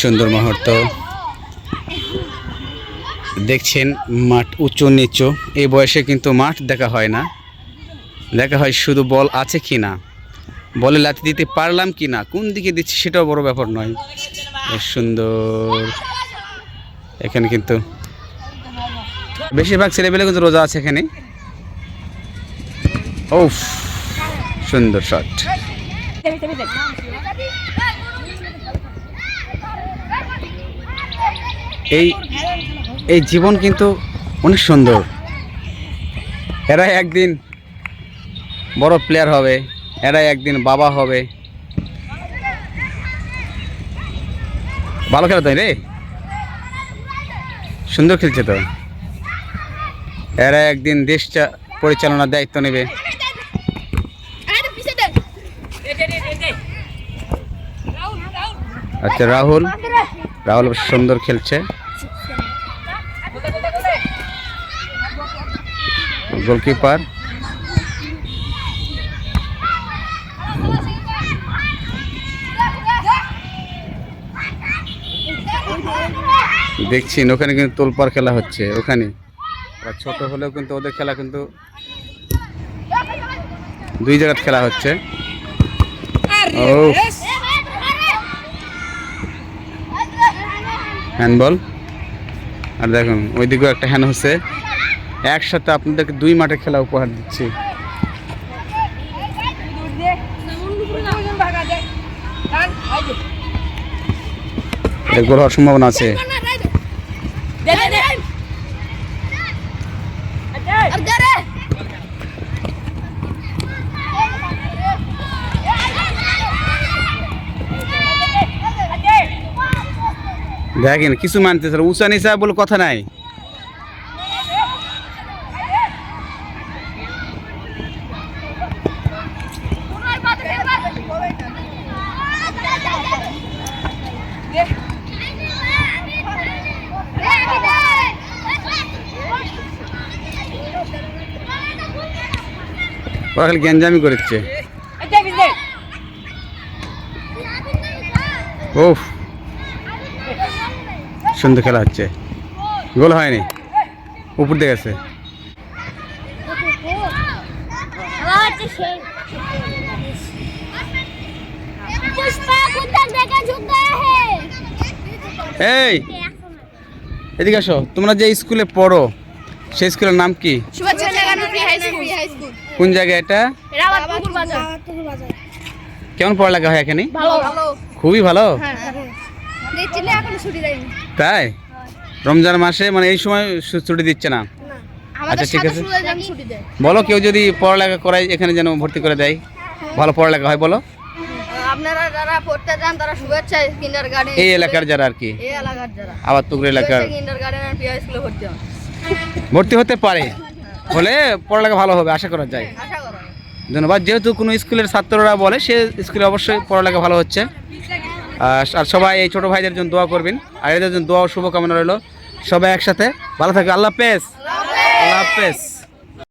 সুন্দর মুহূর্ত। দেখছেন মাঠ উঁচু নিচু। এই বয়সে কিন্তু মাঠ দেখা হয় না। দেখা হয় শুধু বল আছে কি না। বলে লাথি দিতে পারলাম কি না, কোন দিকে দিচ্ছি সেটাও বড় ব্যাপার নয়। সুন্দর। এখানে কিন্তু বেশিরভাগ ছেলেবেলে কিন্তু রোজা আছে এখানে। ও সুন্দর শট এই এই জীবন কিন্তু অনেক সুন্দর। এরা একদিন বড় প্লেয়ার হবে এরা একদিন বাবা হবে। ভালো খেলা তাই রে? সুন্দর খেলছে তো। এরা একদিন দেশটা পরিচালনার দায়িত্ব নেবে। আচ্ছা রাহুল। রাহুল সুন্দর খেলছে। গোলকিপার। দেখছি ওখানে কিন্তু তোলপার খেলা হচ্ছে ওখানে। ছোট হলেও কিন্তু ওদের খেলা কিন্তু দুই জায়গায় খেলা হচ্ছে। ও হ্যান্ডবল আর দেখুন, ওইদিকেও একটা হ্যান্ড হচ্ছে। একসাথে আপনাদেরকে দুই মাঠে খেলা উপহার দিচ্ছি। গোল হওয়ার সম্ভাবনা আছে। দেখেন কিছু মানতেছে। উঁচা নিচা বলে কথা নাই। ওরা খালি গ্যাঞ্জামি করছে। ও সুন্দর খেলা হচ্ছে। গোল হয়নি। উপর দিয়ে গেছে। এই এদিকে আসো। তোমরা যে স্কুলে পড়ো সেই স্কুলের নাম কি? কোন জায়গায় এটা? কেমন পড়ালেখা হয় এখানে? খুবই ভালো? হ্যাঁ না এখন ছুটি দেয়নি। তাই? রমজান মাসে মানে এই সময় ছুটি দিচ্ছে না? আচ্ছা, ঠিক আছে। বলো কেউ যদি পড়ালেখা করায় এখানে যেন ভর্তি করে দেয়। ভালো পড়ালেখা হয় বলো। আপনারা যারা পড়তে যান তারা শুভেচ্ছা কিন্ডার গার্ডেন এই এলাকার যারা আর কি। এই এলাকার যারা। আবার তুগর এলাকার। কিন্ডার গার্ডেন আর পিআই স্কুলে ভর্তি হন। ভর্তি হতে পারে। হলে পড়ালেখা ভালো হবে আশা করা যায়। ধন্যবাদ। যেহেতু কোনো স্কুলের ছাত্ররা বলে সে স্কুলে অবশ্যই পড়ালেখা ভালো হচ্ছে। আর সবাই এই ছোটো ভাইদের জন্য দোয়া করবেন। আর এদের জন্য দোয়া শুভকামনা রইল। সবাই একসাথে ভালো থাকবে আল্লাহ হাফেজ। আল্লাহ হাফেজ।